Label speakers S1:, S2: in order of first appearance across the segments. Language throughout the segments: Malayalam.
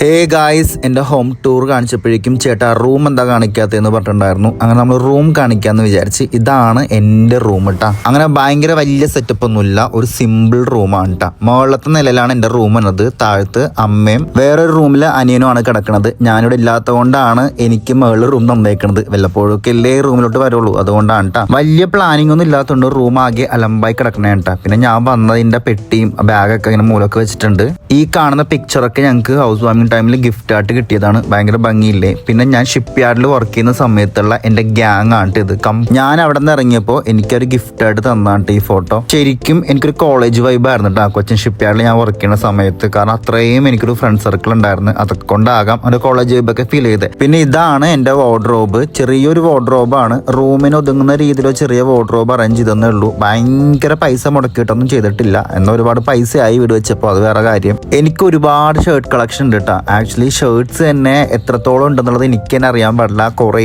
S1: ഹേ ഗായ്സ് എന്റെ ഹോം ടൂർ കാണിച്ചപ്പോഴേക്കും ചേട്ടാ റൂം എന്താ കാണിക്കാത്തതെന്ന് പറഞ്ഞിട്ടുണ്ടായിരുന്നു. അങ്ങനെ നമ്മൾ റൂം കാണിക്കാമെന്ന് വിചാരിച്ച് ഇതാണ് എന്റെ റൂം കേട്ടാ അങ്ങനെ ഭയങ്കര വലിയ സെറ്റപ്പ് ഒന്നുമില്ല ഒരു സിമ്പിൾ റൂമാണ് കേട്ടാ മുകളിലത്തെ നിലയിലാണ് എന്റെ റൂം എന്നത് താഴത്ത് അമ്മയും വേറൊരു റൂമിൽ അനിയനുമാണ് കിടക്കുന്നത് ഞാനിവിടെ ഇല്ലാത്തത് കൊണ്ടാണ് എനിക്ക് മുകളിൽ റൂം തന്നേക്കുന്നത് വല്ലപ്പോഴൊക്കെ അല്ലേ റൂമിലോട്ട് വരുള്ളൂ അതുകൊണ്ടാണ് കേട്ടാ വലിയ പ്ലാനിങ് ഒന്നും ഇല്ലാത്തതുകൊണ്ട് റൂം ആകെ അലമ്പായി കിടക്കണേ കേട്ടാ പിന്നെ ഞാൻ വന്നതിന്റെ പെട്ടിയും ബാഗൊക്കെ ഇങ്ങനെ മൂലൊക്കെ വെച്ചിട്ടുണ്ട്. ഈ കാണുന്ന പിക്ചറൊക്കെ ഞങ്ങൾക്ക് ഹൗസ് വാമിംഗ് ടൈമിൽ ഗിഫ്റ്റ് ആയിട്ട് കിട്ടിയതാണ്. ഭയങ്കര ഭംഗിയില്ലേ? പിന്നെ ഞാൻ ഷിപ്പ് യാർഡിൽ വർക്ക് ചെയ്യുന്ന സമയത്തുള്ള എന്റെ ഗ്യാങ് ആണ് ഇത്. ഞാൻ അവിടെ നിന്ന് ഇറങ്ങിയപ്പോൾ എനിക്കൊരു ഗിഫ്റ്റ് ആയിട്ട് തന്നാണ് ഈ ഫോട്ടോ ശരിക്കും എനിക്കൊരു കോളേജ് വൈബ് ആയിരുന്നു കേട്ടോ കൊച്ചിൻ ഷിപ്പ് യാർഡിൽ ഞാൻ വർക്ക് ചെയ്യുന്ന സമയത്ത്. കാരണം അത്രയും എനിക്കൊരു ഫ്രണ്ട് സർക്കിൾ ഉണ്ടായിരുന്നു. അതൊക്കെ കൊണ്ടാകാം ഒരു കോളേജ് വൈബൊക്കെ ഫീൽ ചെയ്ത്. പിന്നെ ഇതാണ് എന്റെ വാർഡ്രോബ് ചെറിയൊരു വാർഡ്രോബാണ് റൂമിന് ഒതുങ്ങുന്ന രീതിയിലോ ചെറിയ വാർഡ്രോബ് അറേഞ്ച് ചെയ്തെന്നേ ഉള്ളൂ. ഭയങ്കര പൈസ മുടക്കിയിട്ടൊന്നും ചെയ്തിട്ടില്ല. എന്നാൽ ഒരുപാട് പൈസയായി വീട് വെച്ചപ്പോൾ അത് വേറെ കാര്യം. എനിക്ക് ഒരുപാട് ഷർട്ട് കളക്ഷൻ ഉണ്ട് കേട്ടോ ആക്ച്വലി ഷർട്ട്സ് തന്നെ എത്രത്തോളം ഉണ്ടെന്നുള്ളത് എനിക്ക് തന്നെ അറിയാൻ പാടില്ല. കുറേ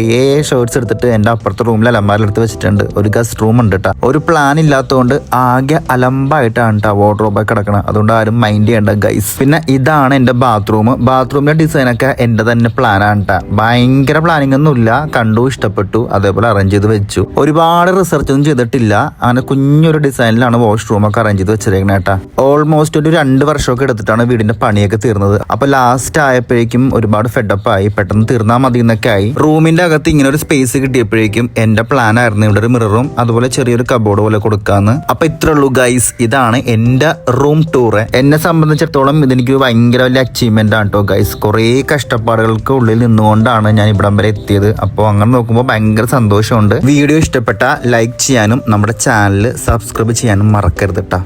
S1: ഷർട്ട്സ് എടുത്തിട്ട് എന്റെ അപ്പുറത്തെ റൂമിൽ അലമ്പാലെടുത്ത് വെച്ചിട്ടുണ്ട്. ഒരു ഗസ്റ്റ് റൂം ഉണ്ട് കേട്ടോ ഒരു പ്ലാൻ ഇല്ലാത്തതുകൊണ്ട് ആകെ അലമ്പായിട്ടാണ് കേട്ടോ വാർഡ്രോബൊക്കെ കിടക്കണം. അതുകൊണ്ട് ആരും മൈൻഡ് ചെയ്യേണ്ട ഗൈസ് പിന്നെ ഇതാണ് എന്റെ ബാത്റൂം ബാത്റൂമിന്റെ ഡിസൈനൊക്കെ എന്റെ തന്നെ പ്ലാനാണ് കേട്ടോ ഭയങ്കര പ്ലാനിങ് ഒന്നും ഇല്ല. കണ്ടു ഇഷ്ടപ്പെട്ടു. അതേപോലെ അറേഞ്ച് ചെയ്ത് വെച്ചു. ഒരുപാട് റിസർച്ച് ഒന്നും ചെയ്തിട്ടില്ല. അങ്ങനെ കുഞ്ഞൊരു ഡിസൈനിലാണ് വാഷ് റൂം ഒക്കെ അറേഞ്ച് ചെയ്ത് വെച്ചിരിക്കുന്നത് കേട്ടോ ഓൾമോസ്റ്റ് ഒരു രണ്ട് വർഷമൊക്കെ എടുത്തിട്ടാണ് വീടിന്റെ പണിയൊക്കെ തീർന്നത്. അപ്പോൾ ലാസ്റ്റ് ആയപ്പോഴേക്കും ഒരുപാട് ഫെഡപ്പായി പെട്ടെന്ന് തീർന്നാൽ മതി എന്നൊക്കെ ആയി. റൂമിന്റെ അകത്ത് ഇങ്ങനെ ഒരു സ്പേസ് കിട്ടിയപ്പോഴേക്കും എന്റെ പ്ലാൻ ആയിരുന്നു ഇവിടെ ഒരു മിററും അതുപോലെ ചെറിയൊരു കബോർഡ് പോലെ കൊടുക്കാന്ന്. അപ്പൊ ഇത്രേ ഉള്ളൂ ഗൈസ് ഇതാണ് എന്റെ റൂം ടൂർ എന്നെ സംബന്ധിച്ചിടത്തോളം ഇതെനിക്ക് ഭയങ്കര വലിയ അച്ചീവ്മെന്റ് ആണ് കേട്ടോ ഗൈസ് കുറേ കഷ്ടപ്പാടുകൾക്ക് ഉള്ളിൽ നിന്നുകൊണ്ടാണ് ഞാൻ ഇവിടം വരെ എത്തിയത്. അപ്പോൾ അങ്ങനെ നോക്കുമ്പോൾ ഭയങ്കര സന്തോഷമുണ്ട്. വീഡിയോ ഇഷ്ടപ്പെട്ട ലൈക്ക് ചെയ്യാനും നമ്മുടെ ചാനൽ സബ്സ്ക്രൈബ് ചെയ്യാനും മറക്കരുത് കേട്ടോ